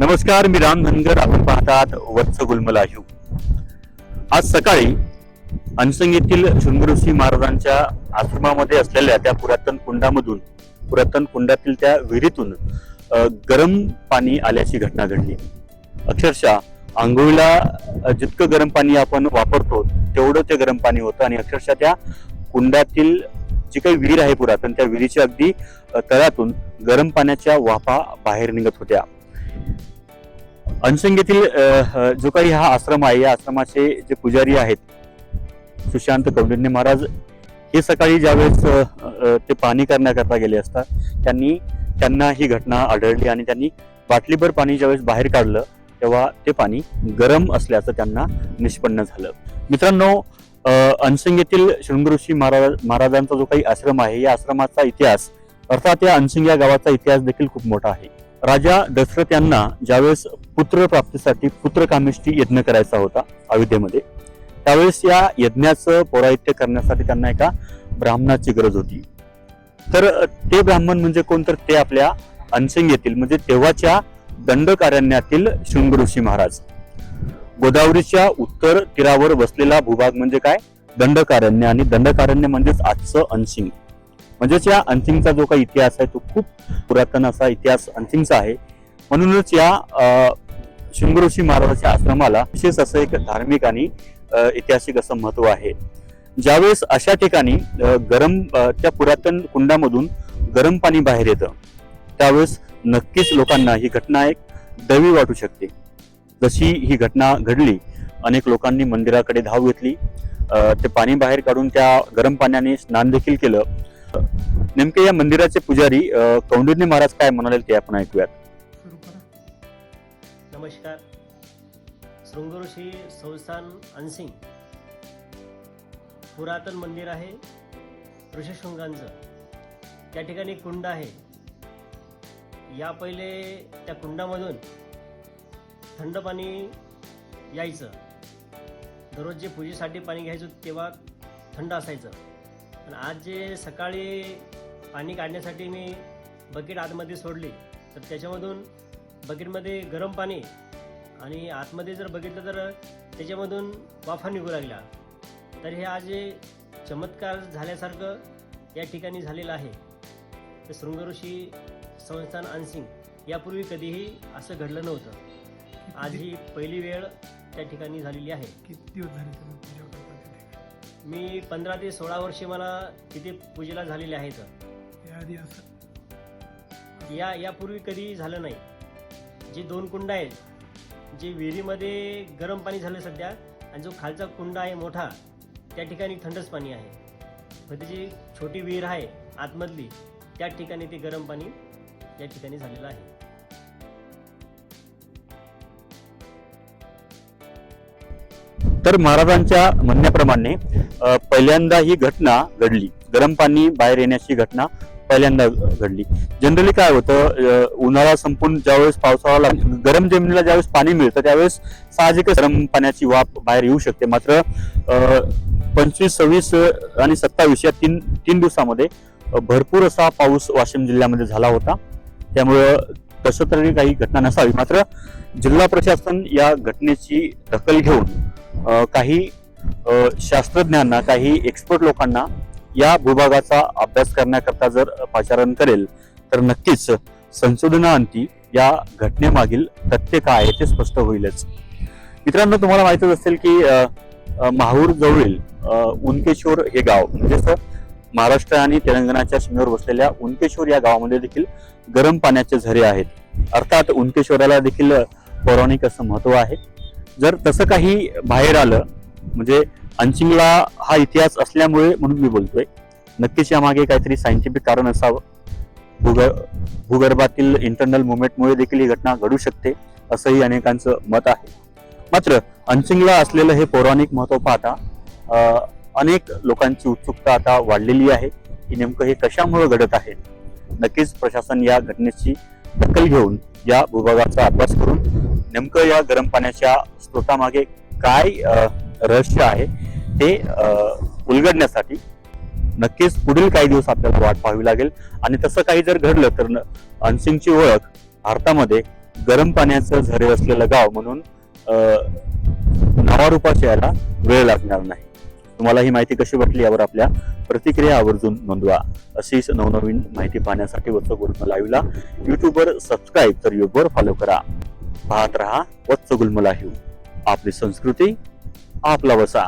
नमस्कार मी राम धनगर. आपण पाहतात वत्स गुलमलायू आज सकाळी अनसंग येथील शृंगऋषी महाराजांच्या आश्रमामध्ये असलेल्या त्या पुरातन कुंडामधून पुरातन कुंडातील त्या विहिरीतून गरम पाणी आल्याची घटना घडली. अक्षरशः आंघोळीला जितकं गरम पाणी आपण वापरतो तेवढं ते गरम पाणी होतं आणि अक्षरशः त्या कुंडातील जी काही विहीर आहे पुरातन त्या विहिरीच्या अगदी तळातून गरम पाण्याच्या वाफा बाहेर निघत होत्या. अनसंग येथील जो काही हा आश्रम आहे या आश्रमाचे जे पुजारी आहेत सुशांत कौंडिन्य महाराज हे सकाळी ज्यावेळेस ते पाणी करण्याकरता गेले असता त्यांनी त्यांना ही घटना आढळली आणि त्यांनी बाटलीभर पाणी ज्यावेळेस बाहेर काढलं तेव्हा ते पाणी गरम असल्याचं त्यांना निष्पन्न झालं. मित्रांनो अ, अनसंग येथील शृंगऋषी महाराज महाराजांचा जो काही आश्रम आहे या आश्रमाचा इतिहास अर्थात या अनसिंग या गावाचा इतिहास देखील खूप मोठा आहे. राजा दशरथ यांना ज्यावेळेस पुत्र प्राप्तीसाठी यज्ञ करायचा होता अयोध्येमध्ये त्यावेळेस या यज्ञाचं पौराहित्य करण्यासाठी त्यांना एका ब्राह्मणाची गरज होती. तर ते ब्राह्मण म्हणजे कोण? तर ते आपल्या अनसिंग येथील म्हणजे तेव्हाच्या दंडकारण्यातील शृंग ऋषी महाराज. गोदावरीच्या उत्तर तीरावर बसलेला भूभाग म्हणजे काय? दंडकारण्य. आणि दंडकारण्य म्हणजेच आजचं अनसिंग. म्हणजेच या अंतिमचा जो काही इतिहास आहे तो खूप पुरातन असा इतिहास अंतिमचा आहे. म्हणूनच या अ, महाराजाच्या आश्रमाला विशेष असं एक धार्मिक आणि ऐतिहासिक असं महत्त्व आहे. ज्यावेळेस अशा ठिकाणी गरम त्या पुरातन कुंडामधून गरम पाणी बाहेर येतं त्यावेळेस नक्कीच लोकांना ही घटना एक दैवी वाटू शकते. जशी ही घटना घडली अनेक लोकांनी मंदिराकडे धाव घेतली ते पाणी बाहेर काढून त्या गरम पाण्याने स्नान देखील केलं नेमके या मंदिराचे पुजारी कौंडिन्य महाराज काय म्हणाले ते आपण ऐकूयात. नमस्कार. शृंगऋषी संस्थान अनसिंग. पुरातन मंदिर आहे ऋषशृंगांचं. त्या ठिकाणी कुंड आहे. या पहिले त्या कुंडामधून थंड पाणी यायचं. दररोज जे पूजेसाठी पाणी घ्यायचो तेव्हा थंड असायचं. आणि आज जे सकाळी पाणी काढण्यासाठी मी बकेट आतमध्ये सोडली तर त्याच्यामधून बकेटमध्ये गरम पाणी आणि आतमध्ये जर बघितलं तर त्याच्यामधून वाफा निघू लागला. तर हे आज चमत्कार झाल्यासारखं या ठिकाणी झालेलं आहे. तर शृंगऋषी संस्थान अनसिंग यापूर्वी कधीही असं घडलं नव्हतं. आज ही पहिली वेळ त्या ठिकाणी झालेली आहे. किती दिवस झाले मी पंधरा ते सोळा वर्षे मला तिथे पूजेला झालेले आहेत. असं. या यापूर्वी कधी झालं नाही. जे दोन कुंड आहेत जे विहिरीमध्ये गरम पाणी झालं सध्या आणि जो खालचा कुंड आहे मोठा त्या ठिकाणी थंडच पाणी आहे. फक्त जी छोटी विहीर आहे आतमधली त्या ठिकाणी ते गरम पाणी या ठिकाणी झालेलं आहे. तर महाराजांच्या म्हणण्याप्रमाणे पहिल्यांदा ही घटना घडली. गरम पाणी बाहेर येण्याची घटना पहिल्यांदा घडली. जनरली काय होतं उन्हाळा संपून ज्यावेळेस पावसाळा गरम जमिनीला ज्यावेळेस पाणी मिळतं त्यावेळेस साहजिकच गरम पाण्याची वाफ बाहेर येऊ शकते. मात्र पंचवीस सव्वीस आणि सत्तावीस या तीन तीन दिवसामध्ये भरपूर असा पाऊस वाशिम जिल्ह्यामध्ये झाला होता. त्यामुळं तसं तरी काही घटना नसावी. मात्र जिल्हा प्रशासन या घटनेची दखल घेऊन काही शास्त्रज्ञांना काही एक्सपर्ट लोकांना या भूभागाचा अभ्यास करण्याकरता जर पाचारण करेल तर नक्कीच संशोधनाअंती या घटनेमागील तथ्य काय आहे ते स्पष्ट होईलच. मित्रांनो तुम्हाला माहितच असेल की माहूर जवळील उनकेश्वर हे गाव म्हणजेच महाराष्ट्र आणि तेलंगणाच्या सीमेवर बसलेल्या उनकेश्वर या गावामध्ये देखील गरम पाण्याचे झरे आहेत. अर्थात उनकेश्वराला देखील पौराणिक असं महत्त्व आहे. जर तसं काही बाहेर आलं म्हणजे अंचिंगला हा इतिहास असल्यामुळे म्हणून मी बोलतोय. नक्कीच यामागे काहीतरी सायंटिफिक कारण असावं. भूगर भूगर्भातील इंटरनल मुवमेंटमुळे देखील ही घटना घडू शकते असंही अनेकांचं मत आहे. मात्र अंचिंगला असलेलं हे पौराणिक महत्त्व पाहता अनेक लोकांची उत्सुकता आता वाढलेली आहे. की नेमकं हे कशामुळे घडत आहे? नक्कीच प्रशासन या घटनेची दखल घेऊन या भूभागाचा अभ्यास करून नेमकं या गरम पाण्याच्या स्रोतामागे काय रहस्य आहे ते उलगडण्यासाठी नक्कीच पुढील काही दिवस आपल्याला वाट पाहावी लागेल. आणि तसं काही जर घडलं तर न- अनसिंगची ओळख भारतामध्ये गरम पाण्याचं झरे असलेलं गाव म्हणून नावारूपास यायला वेळ लागणार नाही. तुम्हाला ही माहिती कशी वाटली यावर आपल्या प्रतिक्रिया आवर्जून नोंदवा. अशीच नवनवीन माहिती पाहण्यासाठी वत्स गुल्म लाईव्हला युट्यूबवर सबस्क्राईब तर युट्यूबवर फॉलो करा. पाहत रहा वत्स गुलमुला लाईव्ह आपली संस्कृती आपला वसा.